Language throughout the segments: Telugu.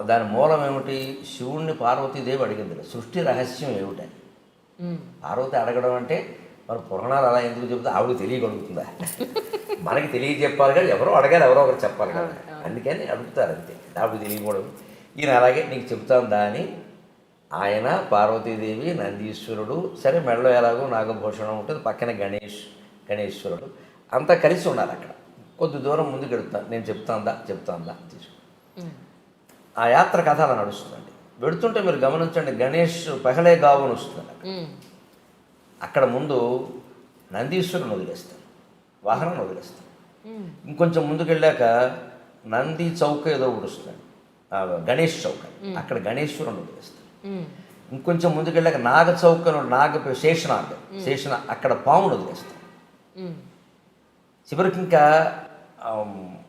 దాని మూలం ఏమిటి? శివుణ్ణి పార్వతీదేవి అడిగింది సృష్టి రహస్యం ఏమిటని. పార్వతి అడగడం అంటే మరి పురాణాలు అలా ఎందుకు చెబుతా? ఆవిడ తెలియగలుగుతుందా? మనకి తెలియజెప్పాలి కానీ ఎవరో అడగాలి ఎవరో ఒకరు చెప్పాలి కదా. అందుకని అడుగుతారు అంతే. ఆవిడ తెలియకూడదు. ఈయన అలాగే నీకు చెప్తాను దాని ఆయన పార్వతీదేవి నందీశ్వరుడు సరే మెడలో ఎలాగో నాగభూషణం ఉంటుంది పక్కన గణేష్ గణేశ్వరుడు అంతా కలిసి ఉన్నారు అక్కడ. కొద్ది దూరం ముందుకు వెళ్తాను నేను చెప్తాందా చెప్తాందా తీసుకు. ఆ యాత్ర కథ అలా నడుస్తుందండి. వెడుతుంటే మీరు గమనించండి గణేష్ పెహలే గావుని వస్తుంది. అక్కడ. ముందు నందీశ్వరుని వదిలేస్తాను వాహనం వదిలేస్తాను. ఇంకొంచెం ముందుకు వెళ్ళాక నంది చౌక ఏదో ఒకటి వస్తుంది ఆ, గణేష్ చౌక. అక్కడ గణేశ్వరుని వదిలేస్తాను. ఇంకొంచెం ముందుకు వెళ్ళాక నాగ చౌకను నాగ శేషనాగ శేషన అక్కడ పామును వదిలేస్తాను. చివరికి ఇంకా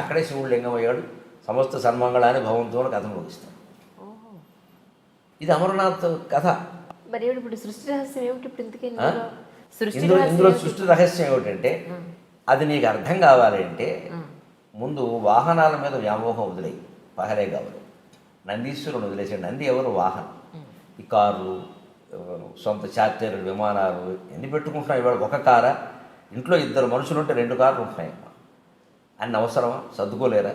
అక్కడే శివుడు లింగం అయ్యాడు. సమస్త సన్మంగళాన్ని భవంతో కథను ముగిస్తాడు. ఇది అమరనాథ్ కథ. మరి ఇప్పుడు సృష్టి రహస్యం ఏమిటి ఇప్పుడు? ఇందులో? సృష్టి ఇందులో? సృష్టి రహస్యం ఏమిటంటే అది నీకు అర్థం కావాలి అంటే ముందు వాహనాల మీద వ్యామోహం వదిలేయి. పహలే కావాలి నందీశ్వరుని వదిలేసే నంది ఎవరు? వాహనం. ఈ కార్లు సొంత చార్టర్లు విమానాలు ఎన్ని పెట్టుకుంటున్నాయి? ఇవాళ ఒక కారా. ఇంట్లో ఇద్దరు మనుషులు ఉంటే రెండు కార్లు ఉంటున్నాయమ్మా. అన్న అవసరమా? సర్దుకోలేరా?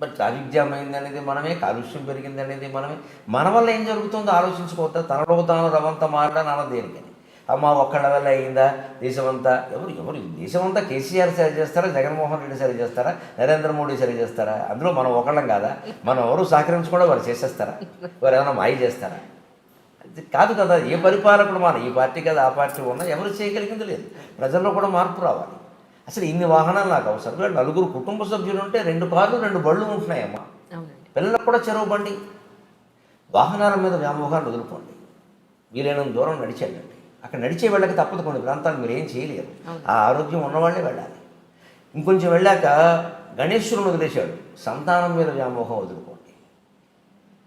మరి ట్రాఫిక్ జామ్ అయింది అనేది మనమే కాలుష్యం పెరిగింది అనేది మనమే. మన వల్ల ఏం జరుగుతుందో ఆలోచించుకోవద్దా? తనలో తాను రవంతా మారడానికి నాన్న దేనికని. అమ్మ ఒక్కళ్ళ వల్ల అయిందా? దేశమంతా ఎవరు ఎవరు? దేశమంతా కేసీఆర్ సరి చేస్తారా? జగన్మోహన్ రెడ్డి సరి చేస్తారా? నరేంద్ర మోడీ సరి చేస్తారా? అందులో మనం ఒకళ్ళం కాదా? మనం ఎవరు సహకరించకుండా వారు చేసేస్తారా? వారు ఏమైనా మాయ చేస్తారా? అది కాదు కదా ఏ పరిపాలకుడు మన ఈ పార్టీ కదా ఆ పార్టీ ఉన్నా ఎవరు చేయగలిగింది లేదు. ప్రజల్లో కూడా మార్పు రావాలి. అసలు ఇన్ని వాహనాలు నాకు అవసరం. వీళ్ళు నలుగురు కుటుంబ సభ్యులు ఉంటే రెండు కార్లు రెండు బళ్ళు ఉంటున్నాయమ్మా. పిల్లలకు కూడా చెరువు బండి. వాహనాల మీద వ్యామోహాన్ని వదులుకోండి. వీలైనంత దూరం నడిచి వెళ్ళండి అక్కడ నడిచే వెళ్ళక తప్పదు కొన్ని ప్రాంతాలు మీరు ఏం చేయలేరు. ఆ ఆరోగ్యం ఉన్నవాళ్ళే వెళ్ళాలి. ఇంకొంచెం వెళ్ళాక గణేశ్వరుని వదిలేశాడు. సంతానం మీద వ్యామోహం వదులుకోండి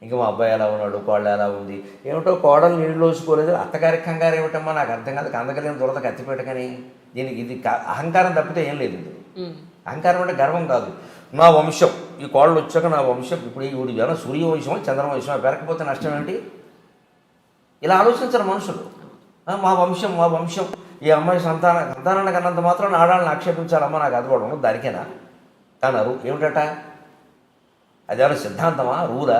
ఇంకా మా అబ్బాయి ఎలా ఉన్నాడు కోళ్ళు ఎలా ఉంది ఏమిటో కోడలు నీళ్ళు లోసుకోలేదు అత్తగారి కంగారు ఏమిటమ్మా నాకు అర్థం కాదు కందకలేని దురద కత్తిపేట కానీ దీనికి ఇది అహంకారం తప్పితే ఏం లేదు ఇది. అహంకారం అంటే గర్వం కాదు. నా వంశం ఈ కోళ్ళు వచ్చాక నా వంశం ఇప్పుడు ఈ ఊడి జనం సూర్యవంశం చంద్రవంశం పెరగకపోతే నష్టం ఏంటి ఇలా ఆలోచించరు మనుషులు. మా వంశం మా వంశం. ఈ అమ్మాయి సంతాన సంతానాన్ని కన్నంత మాత్రం ఆడాలని ఆక్షేపించాలమ్మా నాకు అది కూడా ఉండదు దానికేనా? అన్నారు ఏమిటట? అదేమైనా సిద్ధాంతమా? రూలా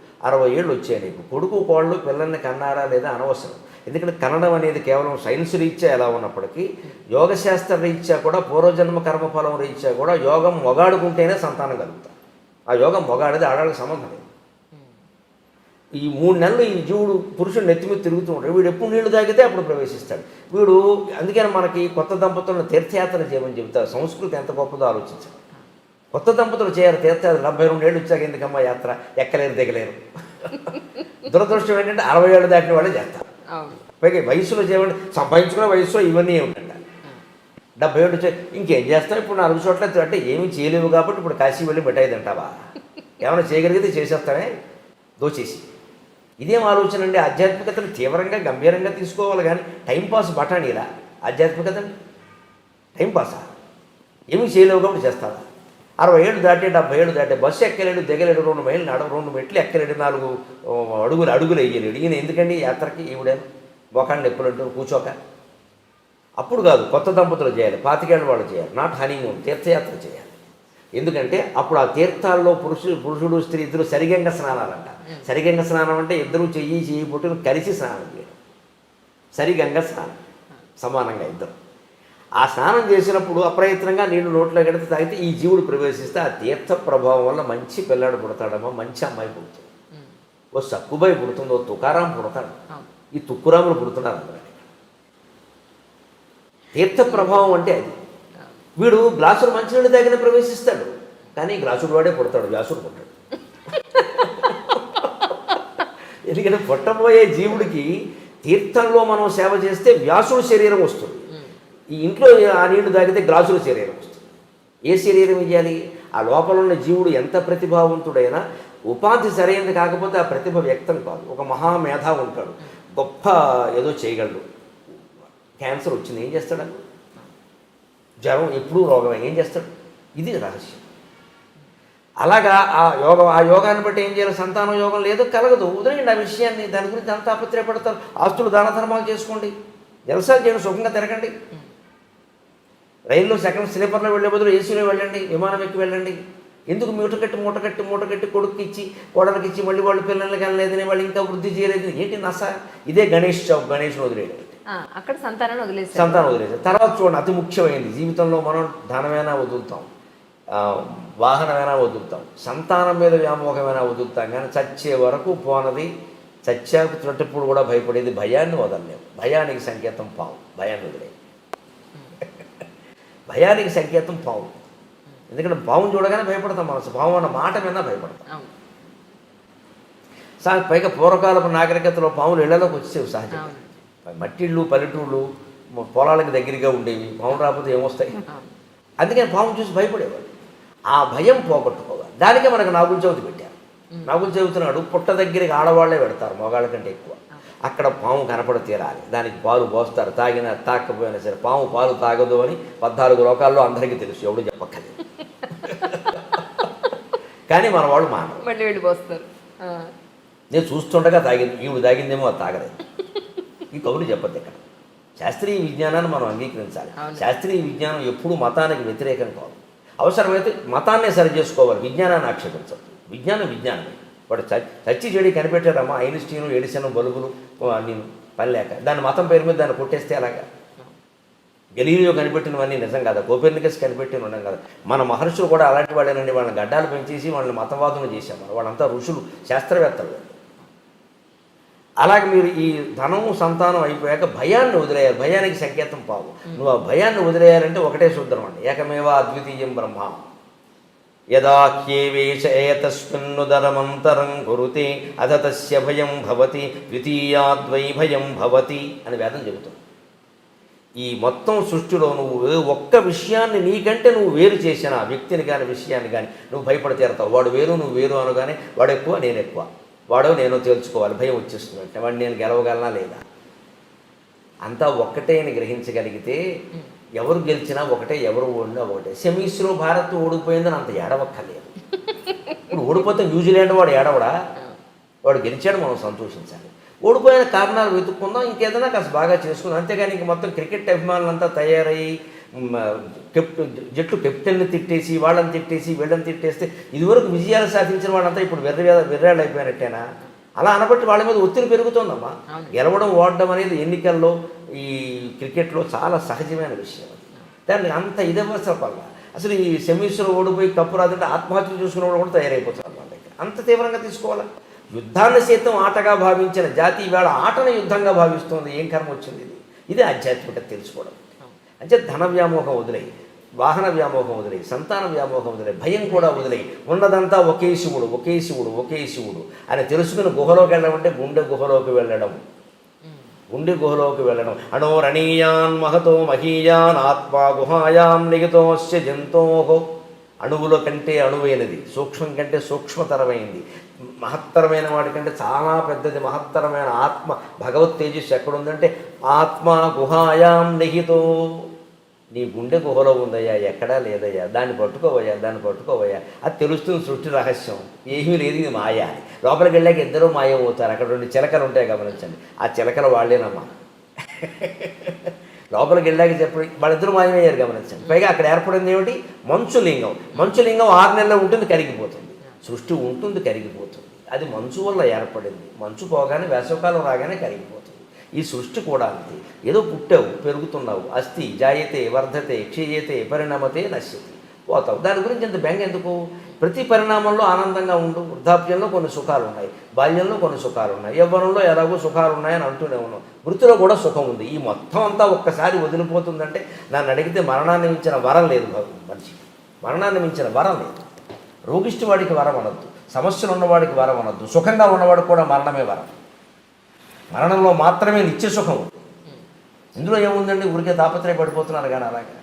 అరవై ఏళ్ళు వచ్చాయి నీకు. కొడుకు కోళ్ళు పిల్లల్ని కన్నారా లేదా అనవసరం. ఎందుకంటే కన్నడం అనేది కేవలం సైన్స్ రీత్యా ఎలా ఉన్నప్పటికీ యోగశాస్త్ర రీత్యా కూడా పూర్వజన్మ కర్మఫలం రీత్యా కూడా యోగం మొగాడుకుంటేనే సంతానం కలుగుతాం. ఆ యోగం మొగాడిది ఆడాళ్ళకి సంబంధం లేదు. ఈ మూడు నెలలు ఈ జీవుడు పురుషుడు నెత్తి మీద తిరుగుతూ ఉంటాడు. వీడు ఎప్పుడు నీళ్ళు తాగితే అప్పుడు ప్రవేశిస్తాడు. వీడు అందుకని మనకి కొత్త దంపతులను తీర్థయాత్ర చేయమని చెబుతారు. సంస్కృతి ఎంత గొప్పదో ఆలోచించాలి కొత్త దంపతులు చేయాలి తీర్థయాత్ర. డెబ్బై రెండు ఏళ్ళు వచ్చాక ఎందుకమ్మా యాత్ర? ఎక్కలేరు దిగలేరు. దురదృష్టం ఏంటంటే అరవై ఏళ్ళు దాటిన వాళ్ళే చేస్తారు. పైగా వయసులో చేయమంటే సంపాదించుకునే వయసులో ఇవన్నీ ఉంటాయి. డెబ్బై ఏళ్ళు వచ్చాయి ఇంకేం చేస్తాం? ఇప్పుడు నాలుగు చోట్ల అంటే ఏమీ చేయలేవు కాబట్టి ఇప్పుడు కాశీ వెళ్ళి మిఠాయి తింటావా? ఏమైనా చేయగలిగితే చేసేస్తానే దోచేసి. ఇదేం ఆలోచన అండి? ఆధ్యాత్మికతను తీవ్రంగా గంభీరంగా తీసుకోవాలి కానీ టైంపాస్ బఠానీలా ఆధ్యాత్మికతని. టైంపాసా ఏమీ చేయలేవు కాబట్టి చేస్తావా? అరవై ఏళ్ళు దాటి డెబ్బై ఏళ్ళు దాటి బస్సు ఎక్కలేడు దిగలేడు రెండు మైళ్ళు నడ రెండు మెట్లు ఎక్కలేడు నాలుగు అడుగులు అడుగులు వేయలేడు. ఈయన ఎందుకండి యాత్రకి? ఈవిడేను ఎప్పుడు అంటారు కూర్చోక. అప్పుడు కాదు కొత్త దంపతులు చేయాలి పాతికేళ్ళ వాళ్ళు చేయాలి నాట్ హనీమూన్ తీర్థయాత్ర చేయాలి. ఎందుకంటే అప్పుడు ఆ తీర్థాల్లో పురుషుడు పురుషుడు స్త్రీ ఇద్దరు సరిగంగ స్నానాలంట. సరిగంగ స్నానం అంటే ఇద్దరు చెయ్యి చెయ్యి పుట్టును కలిసి స్నానం చేయడం. సరిగంగ స్నానం. సమానంగా ఇద్దరు. ఆ స్నానం చేసినప్పుడు అప్రయత్నంగా నీళ్ళు నోట్లో కడితే తాగితే ఈ జీవుడు ప్రవేశిస్తే ఆ తీర్థ ప్రభావం వల్ల మంచి పిల్లాడు పుడతాడమ్మా మంచి అమ్మాయి పుడుతుంది. ఓ సక్కుబాయి పుడుతుందో తుకారాం పుడతాడు. ఈ తుక్కురాములు పుడుతున్నారు అందరూ తీర్థ ప్రభావం అంటే అది. వీడు గ్లాసులు మంచినీళ్ళు తాగిన ప్రవేశిస్తాడు కానీ గ్లాసుడు వాడే పుడతాడు వ్యాసుడు పుట్టాడు. ఎందుకంటే పుట్టబోయే జీవుడికి తీర్థంలో మనం సేవ చేస్తే వ్యాసుడు శరీరం వస్తుంది. ఈ ఇంట్లో ఆ నీళ్ళు తాగితే గ్లాసుల శరీరం వస్తుంది. ఏ శరీరం ఇవ్వాలి ఆ లోపల ఉన్న జీవుడు ఎంత ప్రతిభావంతుడైనా ఉపాధి సరైనది కాకపోతే ఆ ప్రతిభ వ్యక్తం కాదు. ఒక మహామేధ ఉంటాడు. గొప్ప ఏదో చేయగలడు. క్యాన్సర్ వచ్చింది ఏం చేస్తాడు? జ్వరం ఎప్పుడూ రోగమే ఏం చేస్తాడు? ఇది రహస్యం. అలాగా ఆ యోగం ఆ యోగాన్ని బట్టి ఏం చేయాలి? సంతానం యోగం లేదు కలగదు. వదిలేయండి ఆ విషయాన్ని. దాని గురించి అంత ఆపత్రయపడతారు ఆస్తులు దాన ధర్మాలు చేసుకోండి. జలసాలు చేయండి సుఖంగా తిరగండి. రైల్లో సెకండ్ స్లీపర్లో వెళ్ళే బదులు ఏసీలో వెళ్ళండి విమానం ఎక్కి వెళ్ళండి. ఎందుకు మూట కట్టి మూట కట్టి మూట కట్టి కొడుకు ఇచ్చి కోడలికి ఇచ్చి మళ్ళీ వాళ్ళు పిల్లలకి వెళ్ళలేదని వాళ్ళు ఇంకా వృద్ధి చేయలేదు ఏంటి నస? ఇదే గణేష్ చౌక్ గణేష్ వదిలేయడం. ఆ, అక్కడ సంతానాన్ని వదిలేసారు సంతానం వదిలేసారు తర్వాత చూడండి అతి ముఖ్యమైనది జీవితంలో మనం ధనమైనా వదులుతాం వాహనమైనా వదులుతాం సంతానం మీద వ్యామోహమైనా వదులుతాం కానీ చచ్చే వరకు పోనది చచ్చాకు చుట్టప్పుడు కూడా భయపడేది భయాన్ని వదలలేము భయానికి సంకేతం పావు భయాన్ని వదిలే. భయానికి సంకేతం పావు. ఎందుకంటే పావును చూడగానే భయపడతాం మనసు. పావు అన్న మాట మీద భయపడతాం. సా పైగా పూర్వకాలపు నాగరికతలో పాములు ఇళ్ళలోకి వచ్చేవి సహజంగా. మట్టిళ్ళు పల్లెటూళ్ళు పొలాలకు దగ్గరగా ఉండేవి. పాము రాకపోతే ఏమొస్తాయి? అందుకని పాము చూసి భయపడేవాడు ఆ భయం పోగొట్టుకోవాలి. దానికే మనకు నాగుల చవితి పెట్టారు. నాగుల చవితి నాడు పుట్ట దగ్గరికి ఆడవాళ్ళే పెడతారు మగాళ్ళ కంటే ఎక్కువ. అక్కడ పాము కనపడ తీరాలి. దానికి పాలు పోస్తారు. తాగినా తాకపోయినా సరే పాము పాలు తాగదు అని పద్నాలుగు లోకాల్లో అందరికీ తెలుసు. ఎవడు చెప్పక్కర్లేదు. కానీ మన వాళ్ళు మానవు మళ్ళీ వెళ్ళిపోస్తారు నేను చూస్తుండగా తాగింది. ఈవిడ తాగిందేమో అది తాగలేదు. ఈ కబురు చెప్పద్దు ఇక్కడ. శాస్త్రీయ విజ్ఞానాన్ని మనం అంగీకరించాలి. శాస్త్రీయ విజ్ఞానం ఎప్పుడూ మతానికి వ్యతిరేకం కాదు. అవసరమైతే మతాన్నే సరి చేసుకోవాలి. విజ్ఞానాన్ని ఆక్షేపించదు విజ్ఞానం విజ్ఞానమే. వాడు చచ్చి చెడి కనిపెట్టారమ్మా ఐన్స్టీను ఎడిసన్ బల్బులు అన్ని పని లేక. దాని మతం పేరు మీద దాన్ని కొట్టేస్తే అలాగా గలీలియో కనిపెట్టినవన్నీ నిజం కదా? కోపెర్నికస్ కనిపెట్టిన ఉన్నాం కదా? మన మహర్షులు కూడా అలాంటి వాళ్ళేనండి. వాళ్ళని గడ్డాలు పెంచేసి వాళ్ళని మతవాదులు చేశారు వాళ్ళంతా ఋషులు శాస్త్రవేత్తలు. అలాగే మీరు ఈ ధనము సంతానం అయిపోయాక భయాన్ని వదిలేయాలి. భయానికి సంకేతం పావు. నువ్వు ఆ భయాన్ని వదిలేయాలంటే ఒకటే సూత్రం అండి. ఏకమేవా అద్వితీయం బ్రహ్మ. యదాఖ్యేవేష ఏతస్మిన్నుదరమంతరం కురుతే అధ తస్య భయం భవతి ద్వితీయాద్వై భయం భవతి అని వేదం చెబుతుంది. ఈ మొత్తం సృష్టిలో నువ్వు ఒక్క విషయాన్ని నీకంటే నువ్వు వేరు చేసిన ఆ వ్యక్తిని కానీ విషయాన్ని కానీ నువ్వు భయపడి తీరతావు. వాడు వేరు నువ్వు వేరు అనగానే వాడు ఎక్కువ నేను ఎక్కువ. వాడో నేను తేల్చుకోవాలి భయం వచ్చేస్తుంది అంటే వాడు నేను గెలవగలనా లేదా? అంతా ఒక్కటే అని గ్రహించగలిగితే ఎవరు గెలిచినా ఒకటే ఎవరు ఓడినా ఒకటే. సెమీస్లో భారత్ ఓడిపోయిందని అంత ఏడవక్కర్లేదు. ఇప్పుడు ఓడిపోతే న్యూజిలాండ్ వాడు ఏడవడా? వాడు గెలిచాడు మనం సంతోషించాలి. ఓడిపోయిన కారణాలు వెతుక్కుందాం ఇంకేదైనా కాస్త బాగా చేసుకుందాం. అంతేగాని ఇంక మొత్తం క్రికెట్ అభిమానులంతా తయారయ్యి కెప్ జట్టు కెప్టెన్ని తిట్టేసి వాళ్ళని తిట్టేసి వీళ్ళని తిట్టేస్తే ఇదివరకు విజయాలు సాధించిన వాళ్ళంతా ఇప్పుడు వెర్ర వెర్రాళ్ళు అయిపోయినట్టేనా? అలా అనబట్టి వాళ్ళ మీద ఒత్తిడి పెరుగుతోందమ్మా. గెలవడం ఓడడం అనేది ఎన్నికల్లో ఈ క్రికెట్లో చాలా సహజమైన విషయం దాన్ని అంత ఇదవసరం వల్ల అసలు ఈ సెమీస్లో ఓడిపోయి కప్పు రాదంటే ఆత్మహత్య చూసుకున్న వాళ్ళు కూడా తయారైపోతారు మన దగ్గర అంత తీవ్రంగా తీసుకోవాలా? యుద్ధాన్ని సైతం ఆటగా భావించిన జాతి ఇవాళ ఆటను యుద్ధంగా భావిస్తుంది. ఏం కర్మ వచ్చింది ఇది? ఇది ఆధ్యాత్మికత తెలుసుకోవడం. అంటే ధన వ్యామోహం వదిలేయి వాహన వ్యామోహం వదిలేయి సంతాన వ్యామోహం వదిలేయి భయం కూడా వదిలేయి. ఉన్నదంతా ఒకే శివుడు ఒకే శివుడు ఒకే శివుడు అని తెలుసుకుని గుహలోకి వెళ్ళడం అంటే గుండె గుహలోకి వెళ్ళడం గుండె గుహలోకి వెళ్ళడం. అణోరణీయాన్ మహతో మహీయాన్ ఆత్మా గుహాయాం నిగితోస్య జంతోహో అణువుల కంటే అణువైనది సూక్ష్మం కంటే సూక్ష్మతరమైంది. మహత్తరమైన వాటికంటే చాలా పెద్దది మహత్తరమైన ఆత్మ. భగవత్ తేజస్సు ఎక్కడుందంటే ఆత్మ గుహాయాం నిహితో. నీ గుండె గుహలో ఉందయ్యా ఎక్కడా లేదయ్యా దాన్ని పట్టుకోవయ్యా దాన్ని పట్టుకోవయ్యా. అది తెలుస్తుంది సృష్టి రహస్యం. ఏమీ లేదు ఇది మాయ లోపలికి వెళ్ళాక ఇద్దరూ మాయ పోతారు అక్కడ రెండు చిలకలు ఉంటాయి గమనించండి. ఆ చిలకలు వాళ్ళేనమ్మా. లోపలికి వెళ్ళాక చెప్పి వాళ్ళిద్దరూ మాయమయ్యారు గమనించండి. పైగా అక్కడ ఏర్పడింది ఏమిటి? మంచు లింగం మంచు లింగం ఆరు నెలల్లో ఉంటుంది కరిగిపోతుంది. సృష్టి ఉంటుంది కరిగిపోతుంది. అది మంచు వల్ల ఏర్పడింది. మంచు పోగానే వేసవకాలం రాగానే కరిగిపోతుంది. ఈ సృష్టి కూడా అంతే. ఏదో పుట్టావు పెరుగుతున్నావు అస్థి జాయతే వర్ధతే క్షీయతే పరిణామతే నశ్యతి. పోతావు. దాని గురించి ఇంత బెంగ ఎందుకు? ప్రతి పరిణామంలో ఆనందంగా ఉండు. వృద్ధాప్యంలో కొన్ని సుఖాలు ఉన్నాయి బాల్యంలో కొన్ని సుఖాలు ఉన్నాయి యవ్వనంలో ఎలాగో సుఖాలు ఉన్నాయని అంటూనే ఉన్నాం వృత్తిలో కూడా సుఖం ఉంది. ఈ మొత్తం అంతా ఒక్కసారి వదిలిపోతుందంటే నన్ను అడిగితే మరణాన్ని మించిన వరం లేదు మనిషి మరణాన్ని మించిన వరం లేదు. రోగిష్టి వాడికి వరం అనొద్దు. సమస్యలు ఉన్నవాడికి వరం అనొద్దు. సుఖంగా ఉన్నవాడికి కూడా మరణమే వరం. మరణంలో మాత్రమే నిత్య సుఖం. ఇందులో ఏముందండి? ఊరికే తాపత్రయ పడిపోతున్నారు కానీ అలాగే.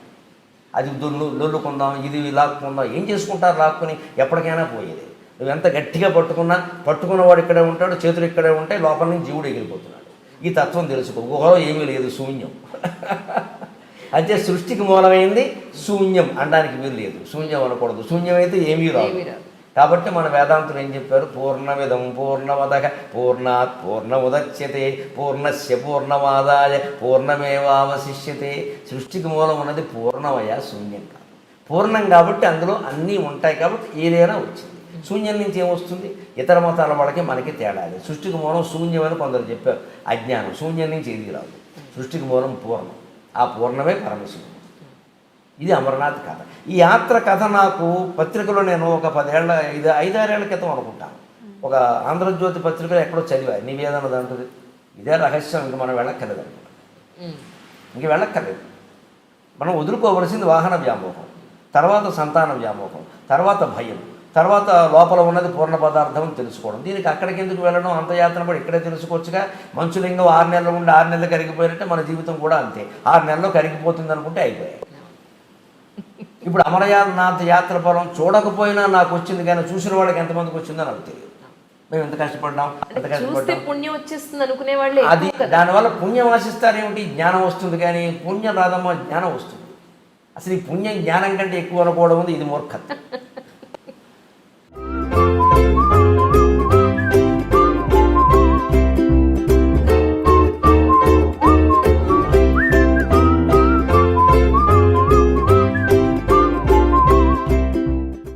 అది దొల్లు లొల్లుకుందాం ఇది లాక్కుందాం ఏం చేసుకుంటారు లాక్కుని ఎప్పటికైనా పోయేది. నువ్వు ఎంత గట్టిగా పట్టుకున్నా పట్టుకున్నవాడు ఇక్కడే ఉంటాడు చేతులు ఇక్కడే ఉంటాయి లోపల నుంచి జీవుడు ఎగిరిపోతున్నాడు. ఈ తత్వం తెలుసుకో గుహలో ఏమీ లేదు శూన్యం. అంటే సృష్టికి మూలమైంది శూన్యం అనడానికి వీలు లేదు. శూన్యం అనకూడదు. శూన్యం అయితే ఏమీ ఏమీ రాదు. కాబట్టి మన వేదాంతులు ఏం చెప్పారు? పూర్ణమిదం పూర్ణమదక పూర్ణాత్ పూర్ణముదచ్యతే పూర్ణస్య పూర్ణమాదాయ పూర్ణమేవావశిష్యతే. సృష్టికి మూలం ఉన్నది పూర్ణమయ శూన్యం కాదు. పూర్ణం కాబట్టి అందులో అన్నీ ఉంటాయి కాబట్టి ఏదైనా వచ్చింది. శూన్యం నుంచి ఏమొస్తుంది ఇతర మతాల వాళ్ళకి మనకి తేడా లేదు. సృష్టికి మూలం శూన్యమని కొందరు చెప్పారు. అజ్ఞానం శూన్యం నుంచి ఏది రాదు. సృష్టికి మూలం పూర్ణం. ఆ పూర్ణమే పరమశివుడు ఇది అమర్నాథ్ కథ. ఈ యాత్ర కథ నాకు పత్రికలో నేను ఒక పదేళ్ళ ఐదు ఐదారేళ్ళ క్రితం అనుకుంటాను. ఒక ఆంధ్రజ్యోతి పత్రికలో ఎక్కడో చదివా నివేదన దాంట్లో ఇదే రహస్యం ఇంక మనం వెళ్ళక్కర్లేదు ఉమ్. ఇంక వెళ్ళక్కర్లేదు. మనం వదులుకోవలసింది వాహన వ్యామోహం తర్వాత సంతాన వ్యామోహం తర్వాత భయం తర్వాత లోపల ఉన్నది పూర్ణ పదార్థం తెలుసుకోవడం. దీనికి అక్కడికి ఎందుకు వెళ్ళడం? అంత యాత్ర కూడా ఇక్కడే తెలుసుకోవచ్చుగా? మంచులింగం ఆరు నెలలు ఉండి ఆరు నెలలు కరిగిపోయినట్టే మన జీవితం కూడా అంతే. ఆరు నెలల్లో కరిగిపోతుంది అనుకుంటే అయిపోయాయి. ఇప్పుడు అమరనాథ్ యాత్ర ఫలం చూడకపోయినా నాకు వచ్చింది కానీ చూసిన వాళ్ళకి ఎంతమందికి వచ్చిందో నాకు తెలియదు. మేము ఎంత కష్టపడ్డాం ఎంత కష్టపడ్డాం. పుణ్యం వచ్చేస్తుంది అనుకునే వాళ్ళే అది. దానివల్ల పుణ్యం ఆశిస్తారేమిటి? జ్ఞానం వస్తుంది కానీ పుణ్యం రాదమ్మా జ్ఞానం వస్తుంది. అసలు ఈ పుణ్యం జ్ఞానం కంటే ఎక్కువ అనుకోవడం ఉంది ఇది మూర్ఖత్వం.